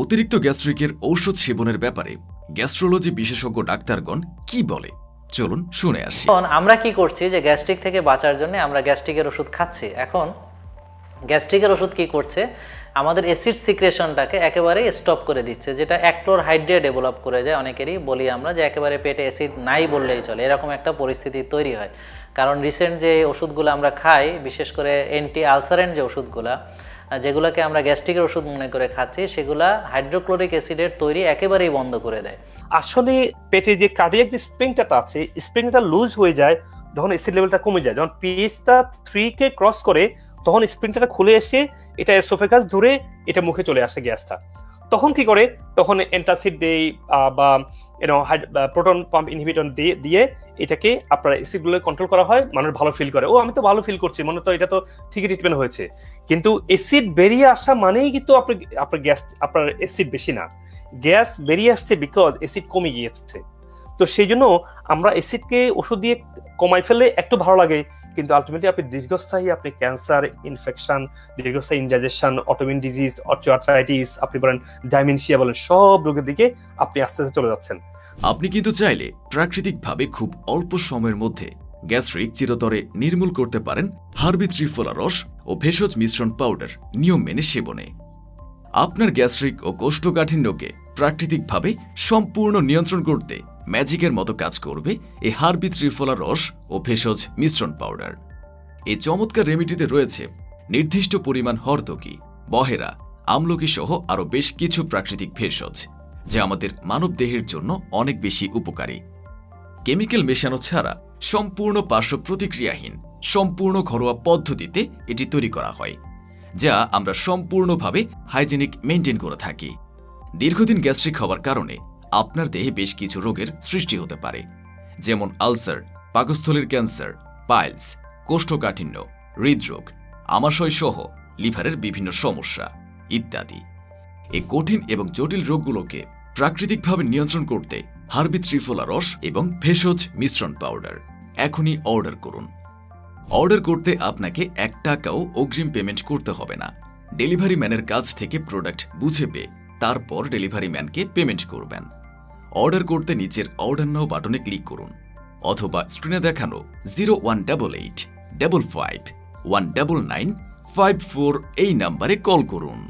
অতিরিক্ত গ্যাস্ট্রিকের ঔষধ সেবনের ব্যাপারে গ্যাস্ট্রোলজি বিশেষজ্ঞ ডাক্তারগণ কি বলে? চলুন শুনে আসি। আমরা কি করছি যে গ্যাস্ট্রিক থেকে বাঁচার জন্য আমরা গ্যাস্ট্রিকের ওষুধ খাচ্ছি। এখন গ্যাস্ট্রিকের ওষুধ কি করছে? আমাদের অ্যাসিড সিক্রেশনটাকে একেবারে স্টপ করে দিচ্ছে, যেটা অ্যাক্টোর হাইড্রে ডেভেলপ করে যায় অনেকেরই, বলি আমরা যে একেবারে পেটে অ্যাসিড নাই বললেই চলে, এরকম একটা পরিস্থিতি তৈরি হয়। কারণ রিসেন্ট যে ওষুধগুলো আমরা খাই, বিশেষ করে অ্যান্টি আলসারেন্ট যে ওষুধগুলো, যেগুলোকে আমরা গ্যাস্ট্রিকের ওষুধ মনে করে খাচ্ছি, সেগুলা হাইড্রোক্লোরিক অ্যাসিডের তৈরি একেবারেই বন্ধ করে দেয়। আসলে পেটে যে কার্ডিয়াক যে স্প্রিংটা আছে স্প্রিংটা লুজ হয়ে যায় যখন এসিড লেভেলটা কমে যায়। যখন পিএইচটা থ্রিকে ক্রস করে তখন স্প্রিংটা খুলে এসে এটা এসোফেগাস ধরে এটা মুখে চলে আসে গ্যাসটা। তখন কি করে? তখন অ্যান্টাসিড দেই বা ইউনো প্রোটন পাম্প ইনহিবিটর দিয়ে দিয়ে এটাকে আপনার এসিডগুলো কন্ট্রোল করা হয়, মানুষ ভালো ফিল করে। ও, আমি তো ভালো ফিল করছি, মনে তো এটা তো ঠিকই ট্রিটমেন্ট হয়েছে। কিন্তু এসিড বেরিয়ে আসা মানেই কিন্তু আপনার আপনার গ্যাস, আপনার এসিড বেশি না। গ্যাস বেরিয়ে আসছে বিকজ এসিড কমে গিয়েছে। তো সেই জন্য আমরা এসিডকে ওষুধ দিয়ে কমাই ফেললে একটু ভালো লাগে, কিন্তু আলটিমেটলি আপনি দীর্ঘস্থায়ী, আপনি ক্যান্সার ইনফেকশন দীর্ঘস্থায়ী ইনডাইজেশন অটোমিন ডিজিজ অর্থোআর্থ্রাইটিস আপনি বলেন ডাইমেনশিয়া বলেন, সব রোগের দিকে আপনি আস্তে আস্তে চলে যাচ্ছেন। আপনি কিন্তু চাইলে প্রাকৃতিকভাবে খুব অল্প সময়ের মধ্যে গ্যাস্ট্রিক চিরতরে নির্মূল করতে পারেন হার্বি ত্রিফলা রস ও ভেষজ মিশ্রণ পাউডার নিয়ম মেনে সেবনে। আপনার গ্যাস্ট্রিক ও কোষ্ঠকাঠিন্যকে প্রাকৃতিকভাবে সম্পূর্ণ নিয়ন্ত্রণ করতে ম্যাজিকের মতো কাজ করবে এই হার্বি ত্রিফলা রস ও ভেষজ মিশ্রণ পাউডার। এই চমৎকার রেমিডিতে রয়েছে নির্দিষ্ট পরিমাণ হরতকি বহেরা, আমলকি সহ আরও বেশ কিছু প্রাকৃতিক ভেষজ, যা আমাদের মানবদেহের জন্য অনেক বেশি উপকারী। কেমিক্যাল মেশানো ছাড়া সম্পূর্ণ পার্শ্ব প্রতিক্রিয়াহীন, সম্পূর্ণ ঘরোয়া পদ্ধতিতে এটি তৈরি করা হয়, যা আমরা সম্পূর্ণভাবে হাইজেনিক মেনটেন করে থাকি। দীর্ঘদিন গ্যাস্ট্রিক হওয়ার কারণে আপনার দেহে বেশ কিছু রোগের সৃষ্টি হতে পারে, যেমন আলসার, পাকস্থলীর ক্যান্সার, পাইলস, কোষ্ঠকাঠিন্য, হৃদরোগ, আমাশয় সহ লিভারের বিভিন্ন সমস্যা ইত্যাদি। এই কঠিন এবং জটিল রোগগুলোকে প্রাকৃতিকভাবে নিয়ন্ত্রণ করতে হার্বি ত্রিফলা রস এবং ভেষজ মিশ্রণ পাউডার এখনই অর্ডার করুন। অর্ডার করতে আপনাকে এক টাকাও অগ্রিম পেমেন্ট করতে হবে না। ডেলিভারি ম্যানের কাছ থেকে প্রোডাক্ট বুঝে পেয়ে তারপর ডেলিভারি ম্যানকে পেমেন্ট করবেন। অর্ডার করতে নিচের অর্ডার নাও বাটনে ক্লিক করুন অথবা স্ক্রিনে দেখানো zero one eight five one nine five four এই নাম্বারে কল করুন।